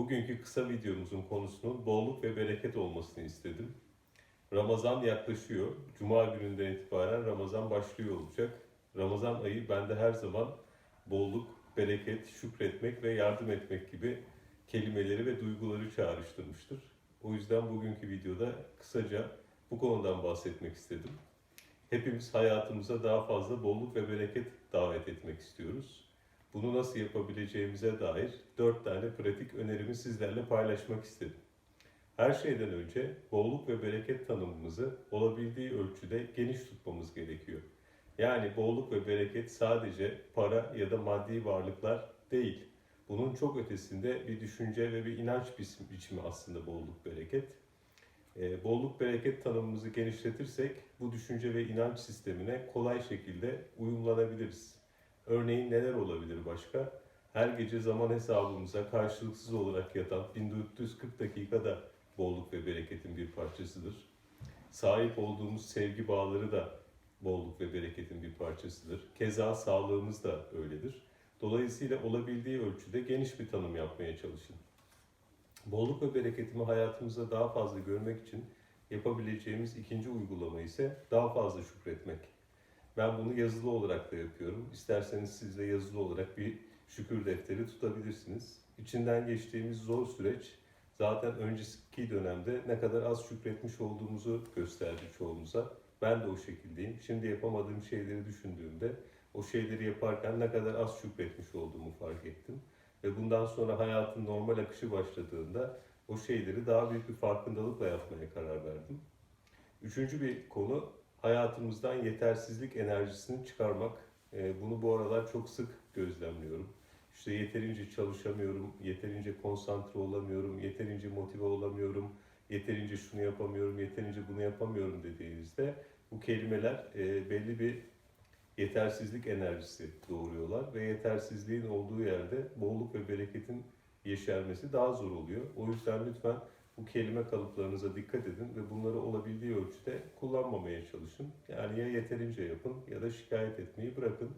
Bugünkü kısa videomuzun konusunun bolluk ve bereket olmasını istedim. Ramazan yaklaşıyor. Cuma gününden itibaren Ramazan başlıyor olacak. Ramazan ayı bende her zaman bolluk, bereket, şükretmek ve yardım etmek gibi kelimeleri ve duyguları çağrıştırmıştır. O yüzden bugünkü videoda kısaca bu konudan bahsetmek istedim. Hepimiz hayatımıza daha fazla bolluk ve bereket davet etmek istiyoruz. Bunu nasıl yapabileceğimize dair dört tane pratik önerimi sizlerle paylaşmak istedim. Her şeyden önce bolluk ve bereket tanımımızı olabildiği ölçüde geniş tutmamız gerekiyor. Yani bolluk ve bereket sadece para ya da maddi varlıklar değil. Bunun çok ötesinde bir düşünce ve bir inanç biçimi- aslında bolluk bereket. Ee, bolluk bereket tanımımızı genişletirsek bu düşünce ve inanç sistemine kolay şekilde uyumlanabiliriz. Örneğin neler olabilir başka? Her gece zaman hesabımıza karşılıksız olarak yatan 1440 dakikada bolluk ve bereketin bir parçasıdır. Sahip olduğumuz sevgi bağları da bolluk ve bereketin bir parçasıdır. Keza sağlığımız da öyledir. Dolayısıyla olabildiği ölçüde geniş bir tanım yapmaya çalışın. Bolluk ve bereketimi hayatımızda daha fazla görmek için yapabileceğimiz ikinci uygulama ise daha fazla şükretmek. Ben bunu yazılı olarak da yapıyorum. İsterseniz siz de yazılı olarak bir şükür defteri tutabilirsiniz. İçinden geçtiğimiz zor süreç zaten önceki dönemde ne kadar az şükretmiş olduğumuzu gösterdi çoğumuza. Ben de o şekildeyim. Şimdi yapamadığım şeyleri düşündüğümde o şeyleri yaparken ne kadar az şükretmiş olduğumu fark ettim. Ve bundan sonra hayatın normal akışı başladığında o şeyleri daha büyük bir farkındalıkla yapmaya karar verdim. Üçüncü bir konu hayatımızdan yetersizlik enerjisini çıkarmak. Ee, Bunu bu aralar çok sık gözlemliyorum. İşte yeterince çalışamıyorum, yeterince konsantre olamıyorum, yeterince motive olamıyorum, yeterince şunu yapamıyorum, yeterince bunu yapamıyorum dediğinizde bu kelimeler e, belli bir yetersizlik enerjisi doğuruyorlar ve yetersizliğin olduğu yerde bolluk ve bereketin yeşermesi daha zor oluyor. O yüzden lütfen bu kelime kalıplarınıza dikkat edin ve bunları olabildiği ölçüde kullanmamaya çalışın. Yani ya yeterince yapın ya da şikayet etmeyi bırakın.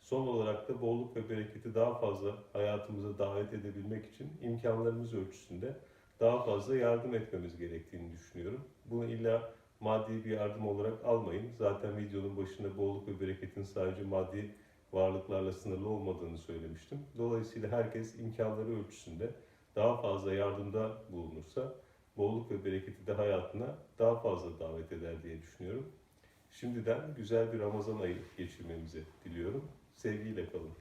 Son olarak da bolluk ve bereketi daha fazla hayatımıza davet edebilmek için imkanlarımız ölçüsünde daha fazla yardım etmemiz gerektiğini düşünüyorum. Bunu illa maddi bir yardım olarak almayın. Zaten videonun başında bolluk ve bereketin sadece maddi varlıklarla sınırlı olmadığını söylemiştim. Dolayısıyla herkes imkanları ölçüsünde daha fazla yardımda bulunursa bolluk ve bereketi de hayatına daha fazla davet eder diye düşünüyorum. Şimdiden güzel bir Ramazan ayı geçirmemizi diliyorum. Sevgiyle kalın.